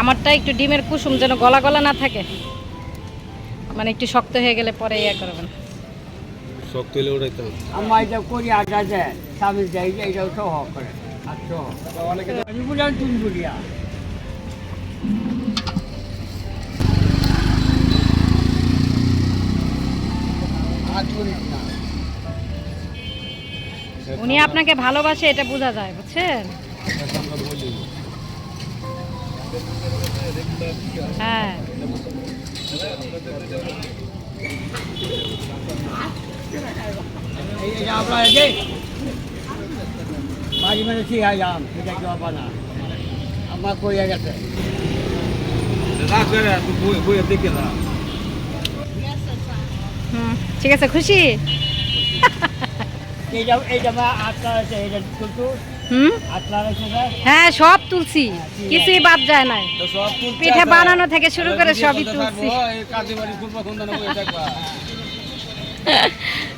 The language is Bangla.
আমারটা একটু ডিমের কুসুম যেন গলা গলা না থাকে। মানে একটু শক্ত হয়ে গেলে পরে ইয়ে করবেন। শক্ত হলে হবে। এটা করি আটা দেয় স্বামী দেয় যে এটাও সহ করে। আর সহ। আমি বুঝলাম তুমি উনি আপনাকে ভালোবাসে, এটা বোঝা যায়, বুঝছেন? হ্যাঁ। বাড়ি মানে আছে বানা আমার কইয়া গেছে দেখে না হুম ঠিক আছে খুশি? হ্যাঁ সব তুলছি। কিছুই বাদ যায় নাই। পিঠা বানানো থেকে শুরু করে সবই তুলছি।